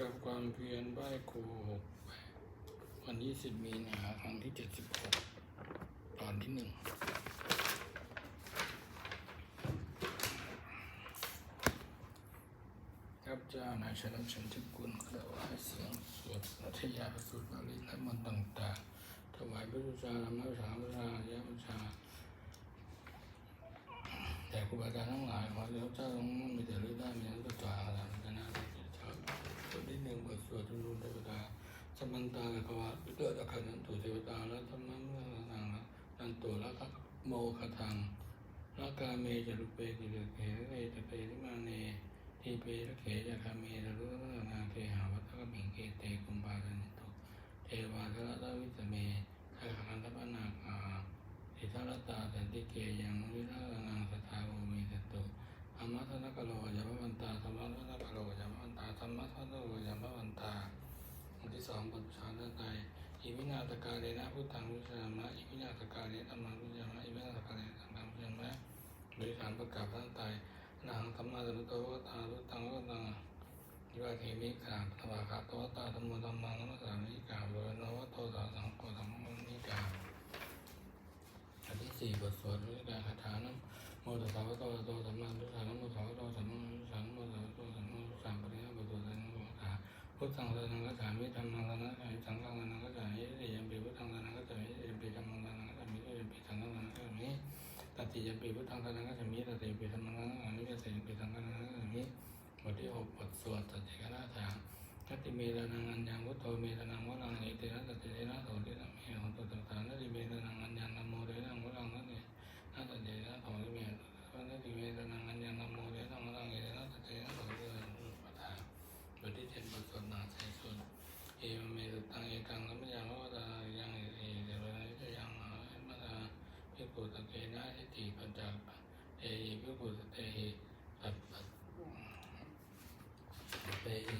กับความเพียรไหว้ครูหกวันที่สิบมีนาครั้งที่เจ็ดสิบหกตอนที่หนึ่งครับเจ้านายชนะชันทิกุลกล่าวว่าเสียงสวดรัชยาประสูตรบาลีและมนต์ต่างๆถวายพระบูชาธรรมบูชาบูชายาบูชาแต่ครูบาอาจารย์ทั้งหลายขอเจ้าเจ้าทั้งมีแต่ฤทธิ์ได้มีทั้งตัวอาจารย์จะน่าจะชอ เบทที่หนึ่งบทสวดจำนวนเทวดาสมันตาเละกวาเกิดอาคานันตุเทวดาและธรรมะเมื่อทางนันตุและโมคทังละกาเมจรุเปติเดเขเรจเปริมาเนทีเประเขจะคาเมจรุเรนาเทหาวัตกมิงเกเตกุมภาสันตุเทวาทละตวิสเมทักขันตปนาคา อิทารตาสันติเกยังวิรานังสทาโอเมตตุธรรมะทนกโลยามวันตาธรรมะทนกโลยามวันตาธรรมะทนกโลยามวันตาบทที่สองบทชาติไตยอิวินาตก พุทธังวิชามะอิวินาตกาเลธรรมังวิชามะอิวินาตกาเลธรรมังวิชามะบริฐานประกาศทั้งไตยนังธรรมะสัมโตวตาลุตังวตังยิวาเทมิกามตวาคาตวตาธรรมธรรมังนัมสามิกาโลนวโตสาสังโฆธรรมนิกาอันที่สี่บทสวดด้วยการคาถานะโมตัสสะภะคะวะโตสัมมาสัมพุทธัสสะนะโมตัสสะภะคะวะโตสัมมาสัมพุทธัสสะนะโมตัสสะภะคะวะโตสัมมาสัมพุทธัสสะปริยะบทสวดนั้น พุทธังสรณังคัจฉามิธัมมังสรณังคัจฉามิสังฆังสรณังคัจฉามิติยัมปิพุทธังสรณังคัจฉามิติยัมปิธัมมังสรณังคัจฉามิติยัมปิสังฆังสรณังคัจฉามิตัติยัมปิพุทธังสรณังคัจฉามิตัติยัมปิธัมมังสรณังคัจฉามิตัติยัมปิสังฆังสรณังคัจฉามิบทที่หกบทสวดสัจจคณะถาคติเมตนังอัญญังพุทโธเมตนังวรังเอเตนะตัตเตนะโสตินะเมหังตุตังสานะติเมตนังอัญญังนโมเรนังวรังนะเน นาตเดนะโถนิเมตวันนี้เวทนางันยังนโมเดนะมะรังเอนะตเตนะโถเดนะปะทาบทที่เจ็ดบทสวดนาใส่ส่วนเอมเมตุตังเอกังสัมปยังวตายังเอเดวะจะยังมะมะตาภิกขุตะเกนะทิฏฐิปัญจเอหิภิกขุตะเตหิปัปปะเตหิ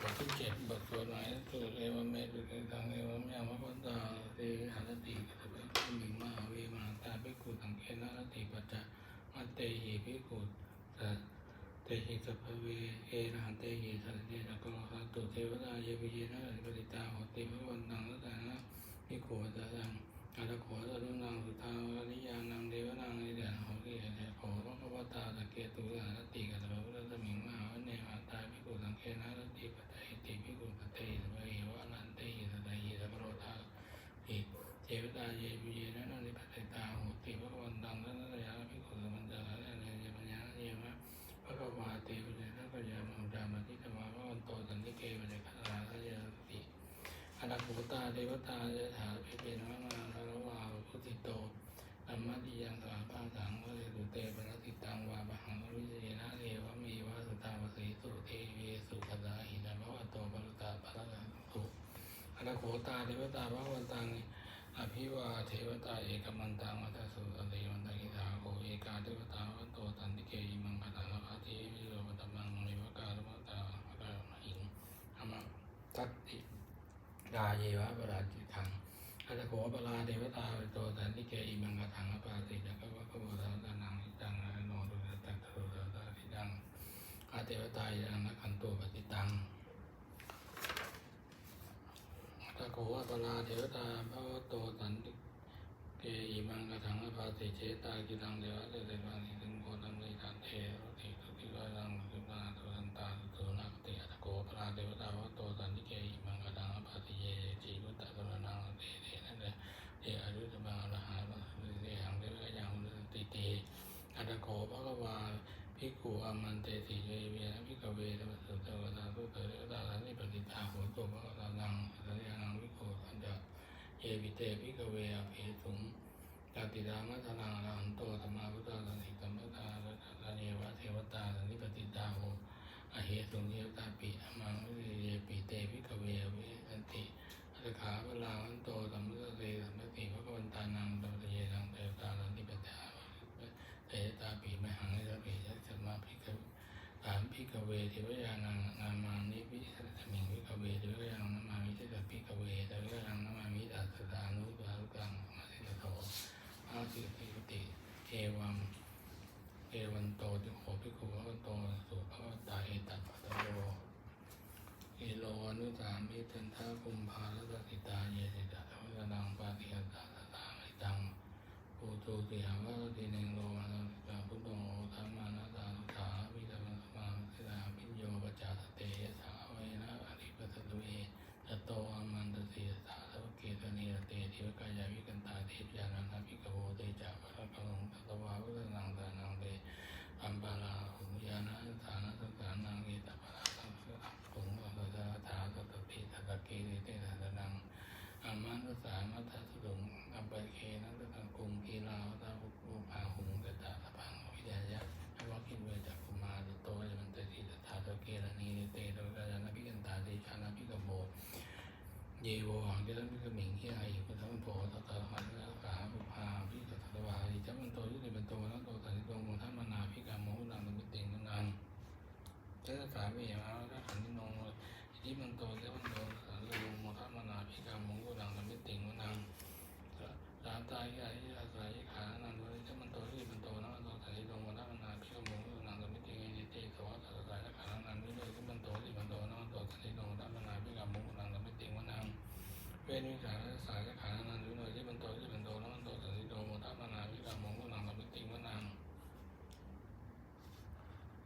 บทที่เจ็ดบท สวดหมายสุดเอวเมตุเตตังเอวมยามะพันตาเตหัตติกัตเบกุมิมาเวมาตาภิกขุตังเกนารติปัจจะมัตเตหิภิกขุสัตเตหิสัพเวเอรันเตหิสัตเตนะกรหัตุเทวดาเยวิเยนะปฏิตาหติพระวันตังรัตนะภิกขุตะตัง อาตะโขตะลุนังสุทาวริยานังเดวนังเอเดนะโหติเอเดโขพระวตาตะเกตุสารติกัตเบพุทธมิงมหาวเนหาตาภิกขุสังเกนะรติปัจจะติภิกขุปเตสะเววะนันเตหิสตหิสัพโรธาอิเทวดาเยวิเยนะนันติปัจจตาโหติพระวันตังรันะยาภิกขุสมันตะระเนยปัญญาเยวะพระกวาเตวิเนนะปัญญามุดามาติธรรมะพระวันโตสันติเกวิเนคาราทะเยติอนาคุตาเทวตาเจถาภิเปนวนาคาร วาพุทธิโตธรรมะติยังสาปาสังวะเรตุเตปะติตังวาปะหังวิเศนะเทวะมีวะสุตาวสีสุเทเวสุขดาหินะภวะโตปรุตาปะระสุอนาคุตาเทวตาภวันตังอภิวาเทวตาเอกมันตังอัตสุตเตวันตังอิทาโกเอกาเทวตาวัตโตตันติเกยิมังคตาลาติวิโรปตมังนิวกาลมตาภะกะหิงอมะตัตติดาเยวะปราจิตัง อัตโขปราเทวตาโตสันติเกอิมังกถังอปาติจักวะกโวทาตานังนิจังอโนตุตัตตุตตาติดังอาเทวตายานัขันโตปฏิตังอัตโขปลาเทวตาภวโตสันติเกอิมังกถังอปาติเจตากิตังเดวะเตเตวานิถึงโกตังนิทันเทวติสุติวารังสุนาตุสันตาสุนักติอัตโขปราเทวตาภวโตสันติเกอิมังกถังอปาติเยจีพุตตะสรนังเตเตนะเดเตอรุตมังอรหังเตหังเทวะยังติเตอัตโขภะคะวาภิกขุอามันเตติเวเวนะภิกขเวนะสุตตะวะตาสุตตะเรตาสันติปฏิตาโหตุภะคะวะนังสัญญานังวิโกสัญญา เอ วิเตภิกเวอภิสุงตติดามัทลังอรหันโตธรรมาพุทธาสันติสัมพุทธาสันเนวะเทวตาสนิปฏิตาโหอเหตุงเยวตาปิอมังวิเยปิเตภิกขเวอภิสันติอัตถาเวลาวันโตสัมมุตเตสัมมติพระกวันตานังตัมปะเยนังเทวตาสันติปฏิตา กเวทิวยานังนามานิพิสัตมิงวิกเวทิวยานังนามามิเตตพิกเวทิวยานังนามามิตัสสานุปารุกังมาสิตโตอาสิติปติเอวังเอวันโตติโขภิกขุวัตโตสุภวตาเอตัปัตโตเอโลนุสามิทันทาคุมภารัสติตาเยสิตาทวานังปาติยตาสตามิตังปูตูติหังวัติเนงโลมาสตาพุทโธธรรมานาตาลุขาเโยปจจาเตยสาเวนะอริปัสตุเอตโตอามันตสีสาสวเกตเนรเตเทวกายาวิกันตาเทพยานันทภิกขโวเตจาระกังตัตวาวุตนังตานังเตอัมปาลาหุยานะสานะสังสานังเอตปะระสังสะผงอัสสะถาตตติตตะเกเรเตตะนังอามันตสามัทธสุงอัปปะเคนะตะตังกุมกีลาวตาภุภูภาหุงตตะตะพังวิยายะอวกินเวจักกุมาตโตยมันตติตถาตะเกระนีเตโตกะยานะภิกันตาเตชานะภิกขโม เยวหังเจริญพิกมิงที่ไอพุทธมันโตตัตตะหันละกาบุพาพิสัตตวาอิจัมันโตยุติมันโตนะโตตันติโตโมทัมมนาพิกามโมนังตมิติงนังเจ้าสามีมาละขันนิโนอิจิมันโตเจ้ามันโตสันติโมทัมมนาพิกามโมนังตมิติงนังสามตายาอิอาศัย เวนิสาสายขานันทุโนที่มันโตที่มันโตแล้วมันโตสันติโตโมทัมนาวิกามงกุนังกัมติงวนัง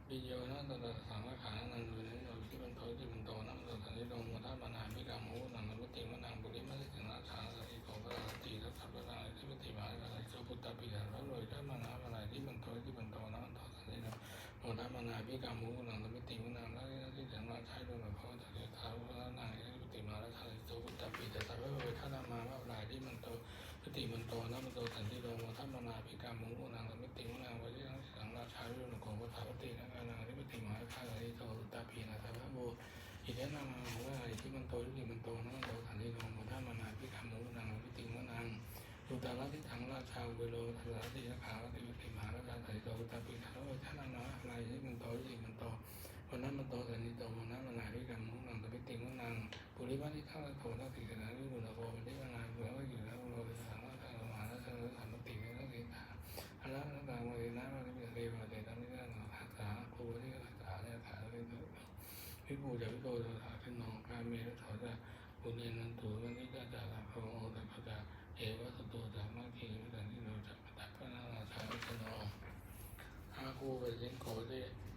ปิโยนะตตะสังขานันทุโนที่มันโตที่มันโตแล้วมันโตสันติโตโมทัมนาวิกามงกุนังกัมติงวนังบุริมัสสินาชาสิโกปะติสัพพะนาที่ปฏิมาอะไรโสพุตตปิสันโลยธรรมนาอะไรที่มันโตที่มันโตแล้วมันโตสันติโตโมทัมนาวิกามงกุนัง ปฏิมันโตนะมันโตสันติโลโมทัมมนาภิกามุงุนังสมิติมุนังวจิรังสังราชาวิรุณโกภาปฏินะกานังที่ปฏิมหาคาลิโตตาพีนะสัพพะโมอิเทนามาหัวอะไรที่มันโตที่มันโตนะมันโตสันติโลโมทัมมนาภิกามมุนังสมิติมุนังสุตาลัทิทังราชาวิโรทัสติสขาติปฏิมหาราชาสันติโตตาพีนะแล้วท่านังนะอะไรที่มันโตที่มันโตวันนั้นมันโตสันติโตวันนั้นมันนาภิกามมุนังสมิติมุนังปุริมาทิทังโตทัสสิกนา กูจะพี่โตถามขึ้นนองการเมย์เขาจะบุญเรียนนั้นถูกวันนี้ก็จะรับพระองค์แต่เขาจะเอวสตุจะมากทีแต่ที่เราจะประดัพระนางราชาวิชนองอาคูไปเล่นโกเด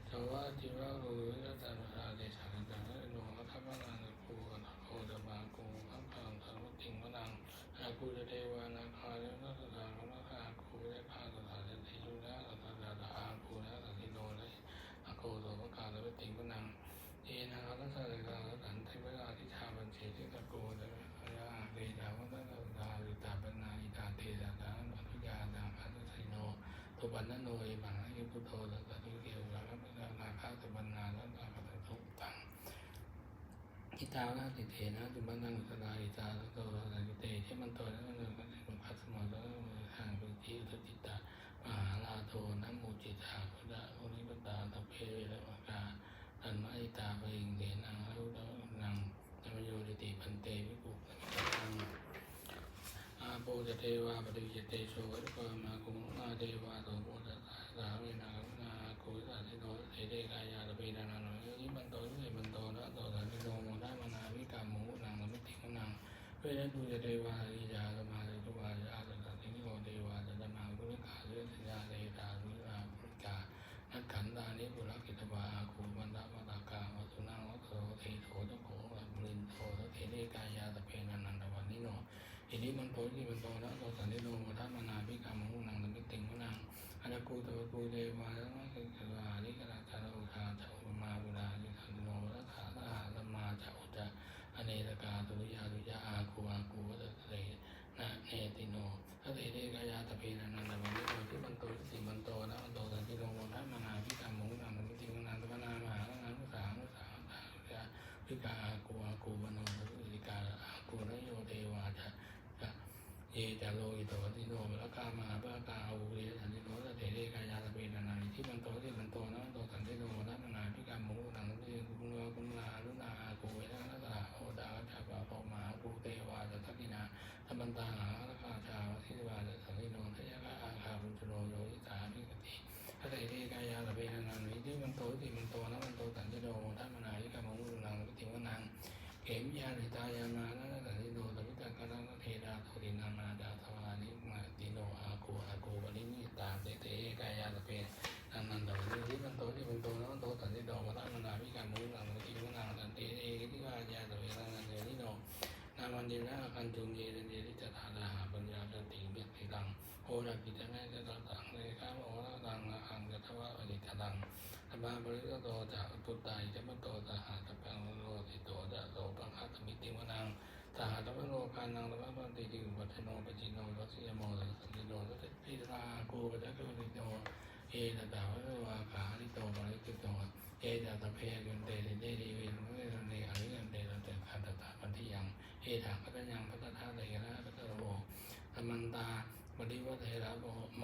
จะว่าที่ว่ารู้จะจะราเดชาจะให้หลวงทัพพระนางครูกับโคจะมากูข้างข้างทางติงพนางอาคูจะเทวานาคาเรนะสถานนะอาคูจะพาสถานจะติยุนะสถานจะอาคูนะสันติโนเลยอาโกโสภกาลเวติงพนัง เอนาลัสสะกาลสันติเวลาทิชาบัญชีที่ตะโกจะยาเรดาวัตตาดาลิตาปนาอิตาเทสาตาอนุญาตาพัสสิโนตุปันนโนเอบังยุพุทโธสัตติเกวะรัพพะนาคาตุปันนาลัตตาปัตตุตังอิตาลาติเตนะจุบันนังสลาอิตาลโตสัติเตที่มันโตแล้วมันก็เป็นพัสมอแล้วทางป็นที่อุตติตามหาลาโทนัมมุจิตาพุทธะโอนิปตาตะเพระวกาตันมะอิตาเพิงเดนังแล้วนังธรรมโยติพันเตวิปุปะตังอาโปจะ เทวาปฏิจเตโชวัตกมาคุนาเทวาโสโพธสาสาเวนานาโคสัสิโตเทเตกายาตะเปนานันยิมันโตยิมันโตนะโตสันติโนโมทัมนาวิกามุนังสมิติมุนังเวนะตุจเทวาอิจาสมาตุวาอาสสันติโนเทวาจะนังกุลิกาเรื่องสัญญาเดตาวิราปุกานักขันตานิปุรกิตวาคูมันตามตากาวสุนังวัตโตเทโสตโขบุรินโตเทเดกายาตะเปนันตวันนิโน อินิมันโตอิมันโตนะโตสันติโนโมทัมนาภิกามหุนังสมิติงมุนังอนาคูตวกูเดวาแล้วก็คือว่าลิกราชาโอทาจะอุมาเวลาลิสันติโนรัตถาตาสมาจะอุจอเนตกาตุริยาตุยาอาคูอาคูวัตเตนะเนติโนถ้าเตเดกายาตะเพนันตะวันนิโนที่มันโตที่มันโตนะมันโตสันติโนโมทัมนาภิกามหุนังสมิติงมุนังตวนามาหาลังนุสานุสาตาวิกาอาคูอาคูวโนวิกาอาคูนโยเทวาจะ เอตโลอิโตติโนมล้วกามาปะกาอุเรสันติโนสเตเรกายาสเปนานาที่มันโตที่มันโตนะโตสันติโนนะนาพิกามุนังที่กุลกุลาลุนาโกเวนะนะตาโอดาจัปะปะมาภูเตวาจะทักกินาธรรมันตา มันดินะกันจุงเยเดนิจตาดาหาปัญญาสติเบียติตังโอราปิตะเมตตาตังเลขาโอราตังอังกตวะอริตตังธรรมาบริโตจะตุตายจะมโตตหาตปังโลติโตจะโลปังคัตมิติวนังตหาตมโลกานังตมะปันติจิวัฒโนปจิโนรัสยโมสันติโนรัสพิราโกปัจจโนิโนเอตตาวะวาคาลิโตบริกิโตเอตตะเพกันเตเดเดเวนุเวรเนอริกันเตระเตขันตตาปันทิยังเอถาปัตยังปัตตาเตระปัตตโรธรรมันต ริวัตเทระโมโม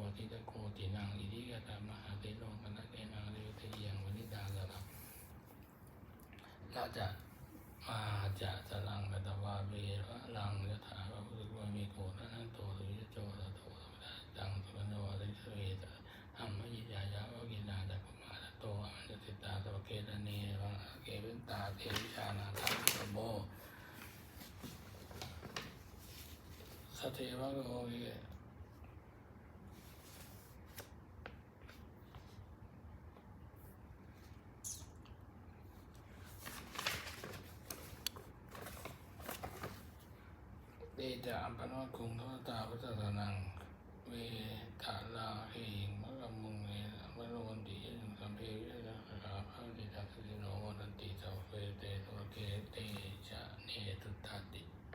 วัติตะโกตินังอิริยตามหาเตโลมนัตเตนังเรวเทียงวนิดาสระละจะมาจะสลังกตวาเวระลังยถาพระพุทธวามีโกนะนันโตสุวิจโจตโตธรรมดาจังสุวรรณวริสเวตธรรมยิยายาวกินาจักขุมาตโตอัญญติตาตวเกตเนวังเกวินตาเทวิชานาทัพพโม ส เทวะโลเกเตจะอัปปนวคุงทวตาพุทธสนัง เวทาลาเหงมะกมุงเนมะโลนติยงสัมเพวิยะคาภาติจักสิโนวันติสัพเพเตสวะเนตุ